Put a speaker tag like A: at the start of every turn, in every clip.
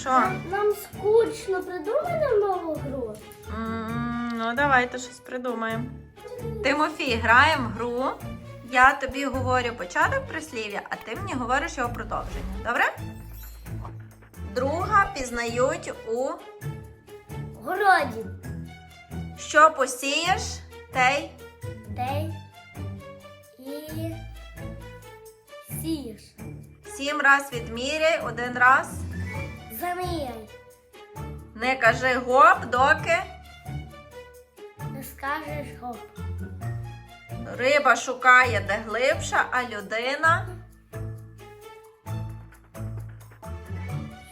A: Що?
B: Нам, нам скучно придумати нову гру.
A: М, Ну, давайте щось придумаємо. Тимофій, граємо в гру. Я тобі говорю початок прислів'я, а ти мені говориш його продовження. Добре? Друга пізнають у
B: Городі.
A: що посієш, те й
B: Дей і сієш.
A: сім раз відміряй, один раз.
B: Заміряй.
A: Не кажи гоп, доки
B: Не скажеш гоп.
A: риба шукає де глибша, а людина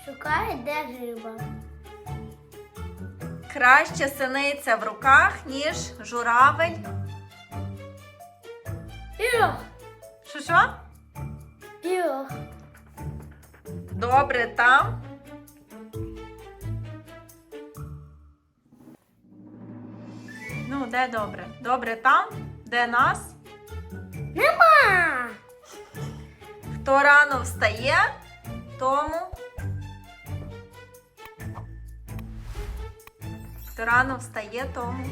B: Шукає, де риба.
A: краще синиця в руках, ніж журавель.
B: Пірог.
A: Що що?
B: Пірог.
A: Добре там. Де добре? Добре там, де нас.
B: Нема.
A: Хто рано встає, тому. Хто рано встає, тому.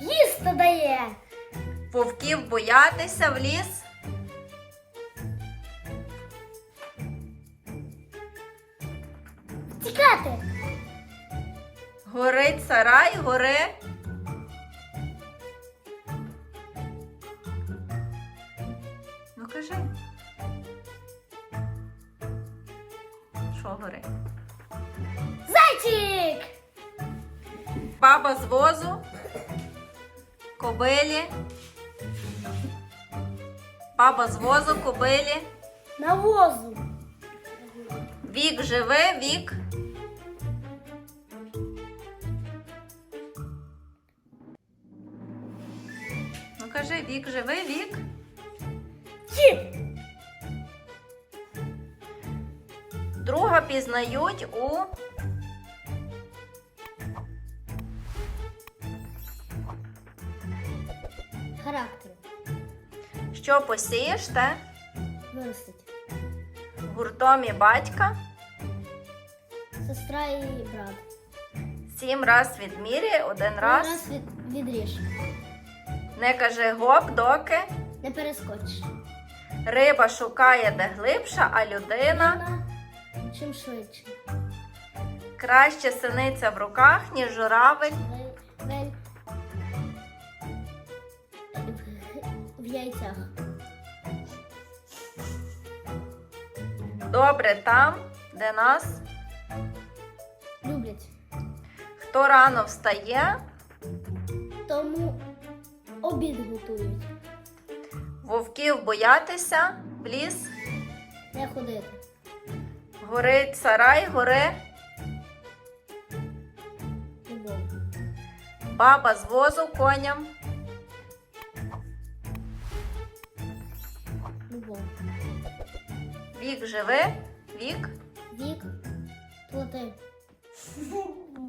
B: Їсти дає.
A: Вовків боятися в ліс.
B: Тікати.
A: Горить сарай, гори. Ну кажи. Що горить?
B: Зайчик.
A: Баба з возу, кобилі. Баба з возу, кобилі.
B: Навозу.
A: Вік живе, вік. Кажи, вік живе, вік.
B: Кіт.
A: Друга пізнають у
B: Характер.
A: що посієш, те
B: Виростить.
A: гуртом і батька.
B: Сестра і брат.
A: Сім раз відміряй, один раз.
B: Один Раз від, відріж.
A: Не кажи гоп, доки.
B: Не перескочиш.
A: Риба шукає де глибша, а людина
B: чим швидше.
A: краще синиця в руках, ніж журавель.
B: Вель- вель- В яйцях.
A: Добре там, де нас.
B: Люблять.
A: Хто рано встає,
B: Тому обід готують.
A: вовків боятися, в ліс,
B: Не ходити.
A: горить сарай, гори,
B: Любов.
A: баба з возу коням,
B: Любов.
A: вік живе, вік.
B: Вік. Плати.